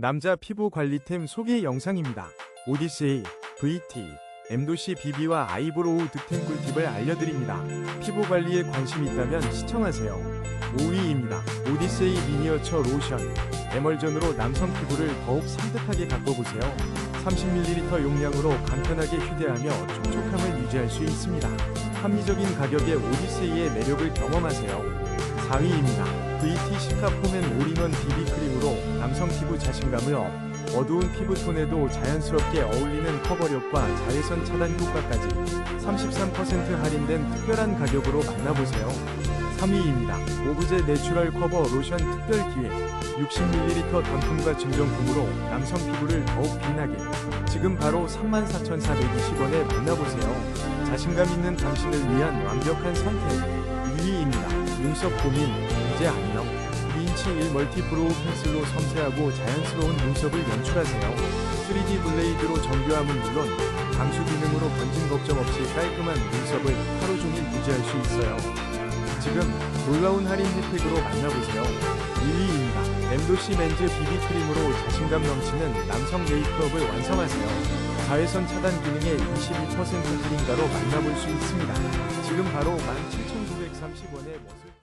남자 피부 관리템 소개 영상입니다. 오디세이, VT, 엠도시 비비와 아이브로우 득템 꿀팁을 알려드립니다. 피부 관리에 관심 있다면 시청하세요. 5위입니다. 오디세이 미니어처 로션. 에멀전으로 남성 피부를 더욱 산뜻하게 가꿔보세요. 30ml 용량으로 간편하게 휴대하며 촉촉함을 유지할 수 있습니다. 합리적인 가격에 오디세이의 매력을 경험하세요. 4위입니다. VT 시카포맨 올인원 비비크림으로 남성 피부 자신감을 업. 어두운 피부톤에도 자연스럽게 어울리는 커버력과 자외선 차단 효과까지 33% 할인된 특별한 가격으로 만나보세요. 3위입니다. 오브제 내추럴 커버 로션 특별 기획 60ml 단품과 증정품으로 남성 피부를 더욱 빛나게 지금 바로 34,420원에 만나보세요. 자신감 있는 당신을 위한 완벽한 선택 2위입니다. 눈썹 고민 이제 안녕 리인치 1 멀티 브로우 펜슬로 섬세하고 자연스러운 눈썹을 연출하세요. 3D 블레이드로 정교함은 물론 방수 기능으로 번짐 걱정 없이 깔끔한 눈썹을 하루 종일 유지할 수 있어요. 지금 놀라운 할인 혜택으로 만나보세요. 1위입니다. 엠도시 맨즈 비비크림으로 자신감 넘치는 남성 메이크업을 완성하세요. 자외선 차단 기능에 21% 할인가로 만나볼 수 있습니다. 지금 바로 17,930원에 멋을